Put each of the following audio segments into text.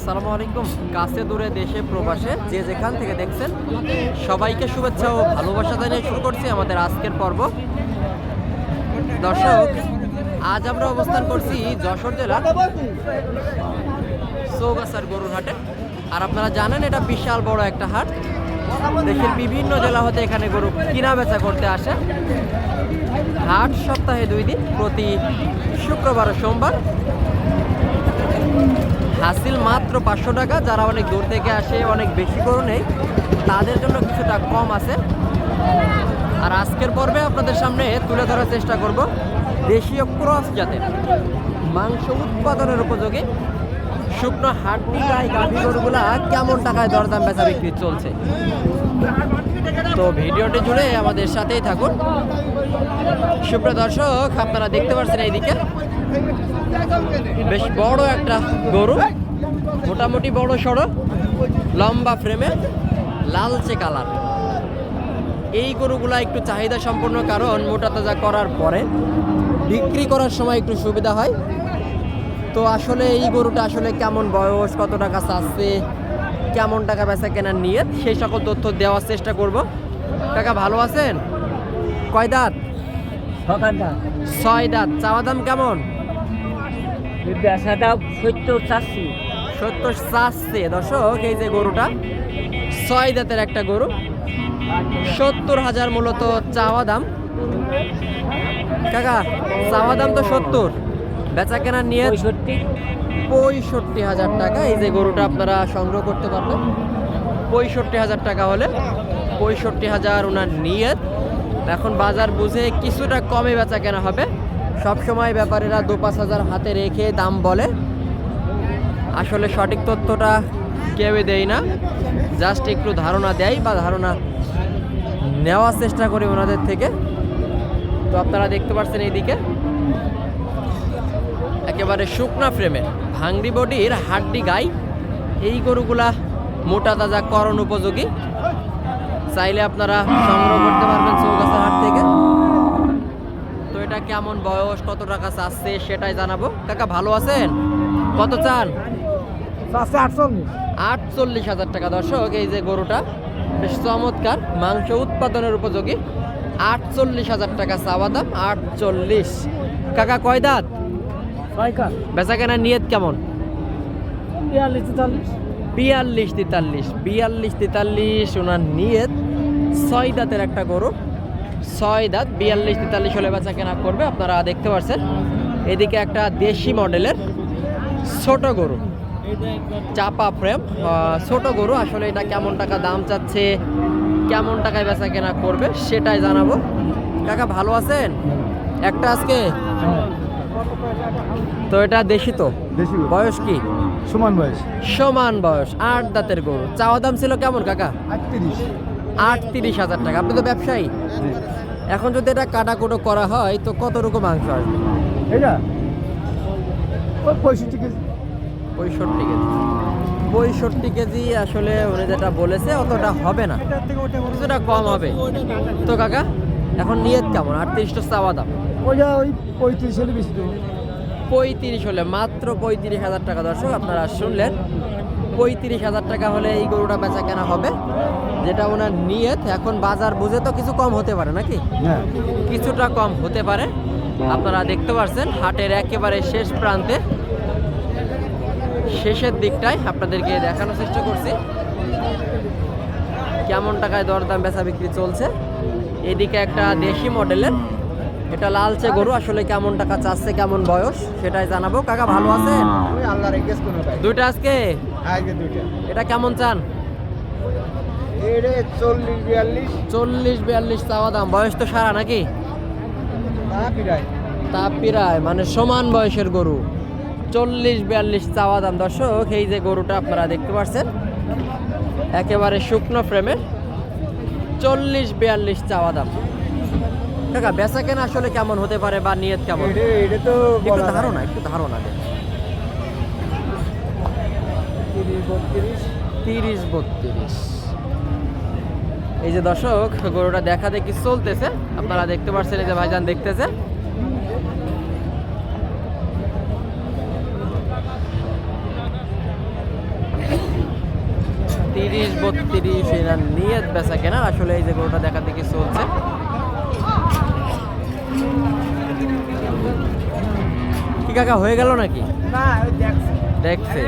আসসালামু আলাইকুম কাছে দূরে দেশে প্রবাসে যে যেখান থেকে দেখছেন, সবাইকে শুভেচ্ছা ও ভালোবাসা জানিয়ে শুরু করছি আমাদের আজকের পর্ব। দর্শক, আজ আমরা অবস্থান করছি যশোর জেলার চৌগাছার গরুর হাটে। আর আপনারা জানেন, এটা বিশাল বড় একটা হাট। দেশের বিভিন্ন জেলা হতে এখানে গরু কিনা বেচা করতে আসে। হাট সপ্তাহে দুই দিন, প্রতি শুক্রবার ও সোমবার। হাসিল মাত্র পাঁচশো টাকা। যারা অনেক দূর থেকে আসে, অনেক বেশি করে নেই, তাদের জন্য কিছুটা কম আছে। আর আজকের পর্বে আপনাদের সামনে তুলে ধরার চেষ্টা করব দেশীয় ক্রস জাতের মাংস উৎপাদনের উপযোগী শুকনো হাড্ডি গাই গাভী গরুগুলা কেমন টাকায় দরদাম বেচা বিক্রি চলছে? তো ভিডিওটি জুড়ে আমাদের সাথেই থাকুন। সুপ্রিয় দর্শক, আপনারা দেখতে পাচ্ছেন এইদিকে বেশ বড় একটা গরু। মোটামুটি বড় সড়ো লম্বা ফ্রেমে লালচে কালার এই গরুগুলা একটু চাহিদা সম্পন্ন কারণ মোটা তাজা করার পরে বিক্রি করার সময় একটু সুবিধা হয়। তো আসলে এই গরুটা আসলে কেমন বয়স কত টাকা চাচ্ছে কেমন টাকা বেচা কেনার নিয়ে সেই সকল তথ্য দেওয়ার চেষ্টা করব। টাকা ভালো আছেন? কয় দাঁত? ছয় দাঁত। চাওয়া দাম কেমন? সত্তর চাচ্ছি। সত্তর চাচ্ছে দর্শক এই যে গরুটা ছয় দাঁতের একটা গরু। সত্তর হাজার মূলত চাওয়া দাম। কাকা চাওয়া দাম তো সত্তর। বেচা কেনার নিয়ে পঁয়ষট্টি হাজার টাকা। এই যে গরুটা আপনারা সংগ্রহ করতে পারবেন। পঁয়ষট্টি হাজার টাকা হলে পঁয়ষট্টি হাজার ওনার নিয়ত। এখন বাজার বুঝে কিছুটা কমে বেচা কেনা হবে। সবসময় ব্যাপারীরা দু পাঁচ হাজার হাতে রেখে দাম বলে। আসলে সঠিক তথ্যটা কেউই দেয় না। জাস্ট একটু ধারণা দেয় বা ধারণা নেওয়ার চেষ্টা করি ওনাদের থেকে। তো আপনারা দেখতে পাচ্ছেন এইদিকে। একেবারে শুকনা ফ্রেমের ভাংড়ি বডির হাড্ডি গাই। এই গরুগুলা মোটা তাজা করণ উপযোগী। চাইলে আপনারা সংগ্রহ করতে পারবেন চৌগাছার হাট থেকে। তো এটা কেমন বয়স, কত টাকা চাচ্ছে সেটাই জানাব। কাকা, ভালো আছেন? কত চান? আটচল্লিশ। হাজার টাকা দর্শক এই যে গরুটা বেশ চমৎকার মাংস উৎপাদনের উপযোগী। আটচল্লিশ হাজার টাকা চাওয়া দাম আটচল্লিশ। কাকা কয় দাঁত? বেচা কেনার নিয়ত কেমন? বিয়াল্লিশ তেতাল্লিশ। বিয়াল্লিশ তেতাল্লিশ ওনার নিয়ত ছয় দাঁতের একটা গরু। ছয় দাঁত বিয়াল্লিশ তেতাল্লিশ হলে বেচা কেনা করবে আপনারা দেখতে পাচ্ছেন এদিকে একটা দেশি মডেলের ছোট গরু। চাপা ফ্রেম ছোট গরু আসলে এটা কেমন টাকা দাম চাচ্ছে কেমন টাকায় বেচা কেনা করবে সেটাই জানাব। কাকা ভালো আছেন? একটা আজকে? তো এটা দেশি তো? বয়স কি? সমান বয়স। সমান বয়স আট দাঁতের গরু। চাওয়া দাম ছিল কেমন কাকা? আটত্রিশ। আটত্রিশ হাজার টাকা। আপনি তো ব্যবসায়ী। এখন যদি এটা কাটাকুটো করা হয় তো কত রকম মাংস আসবে? এটা? পঁয়ষট্টি কেজি। পঁয়ষট্টি কেজি। পঁয়ষট্টি কেজি আসলে উনি যেটা বলেছে অতটা হবে না। কিছুটা কম হবে। তো কাকা এখন নিয়ত কেমন? আটত্রিশটা চাওয়া দাম? ওই পঁয়ত্রিশ হলে বেশি পঁয়ত্রিশ হলে মাত্র পঁয়ত্রিশ হাজার টাকা দর্শক আপনারা শুনলেন। পঁয়ত্রিশ হাজার টাকা হলে এই গরুটা বেচা কেনা হবে যেটা ওনার নিয়ত। এখন বাজার বুঝে তো কিছু কম হতে পারে নাকি? হ্যাঁ। কিছুটা কম হতে পারে। আপনারা দেখতে পাচ্ছেন হাটের একেবারে শেষ প্রান্তে শেষের দিকটায় আপনাদেরকে দেখানোর চেষ্টা করছি। কেমন টাকায় দরদাম বেচা বিক্রি চলছে। এদিকে একটা দেশি মডেলের এটা লালচে গরু আসলে কেমন টাকা চাচ্ছে কেমন বয়স সেটাই জানাব। কাকা ভালো ভাই। দুইটা আজকে? এটা কেমন চান? চল্লিশ বিয়াল্লিশ। চাওয়া দাম। বয়স তো সারা নাকি? তা পিরায় মানে সমান বয়সের গরু। চল্লিশ বিয়াল্লিশ চাওয়া দাম। দর্শক এই যে গরুটা আপনারা দেখতে পাচ্ছেন একেবারে শুকনো ফ্রেমের চল্লিশ বিয়াল্লিশ চাওয়া দাম। কাকা বেচা কেনা আসলে কেমন হতে পারে বা নিয়ত কেমন? এটা এটা তো একটু ধারণা একটু ধারণা দেন। তিরিশ বত্রিশ। এই যে দর্শক গরুটা দেখা দেখি চলতেছে। আপনারা দেখতে পাচ্ছেন এই যে ভাইজান দেখতেছে। তিরিশ বত্রিশ এনার নিয়ত বেচা কেনা। আসলে এই যে গরুটা দেখা দেখি চলছে। কি কাকা হয়ে গেল নাকি? দেখছি।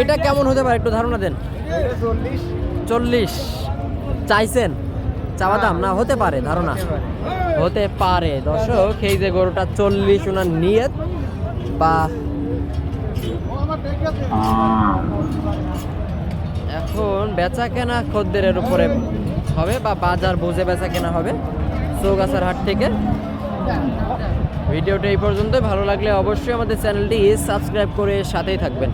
এটা কেমন হতে পারে? একটু ধারণা দেন। চল্লিশ। চল্লিশ। চাইছেন? চাওয়া দাম? না হতে পারে ধারণা। হতে পারে। দর্শক এই যে গরুটা চল্লিশ ওনার নিয়ত। বা এখন বেচা কেনা খদ্দেরের উপরে হবে বা বাজার বুঝে বেচা কেনা হবে চৌগাছার হাট থেকে। ভিডিওটা এই পর্যন্ত ভালো লাগলে অবশ্যই আমাদের চ্যানেলটি সাবস্ক্রাইব করে সাথেই থাকবেন।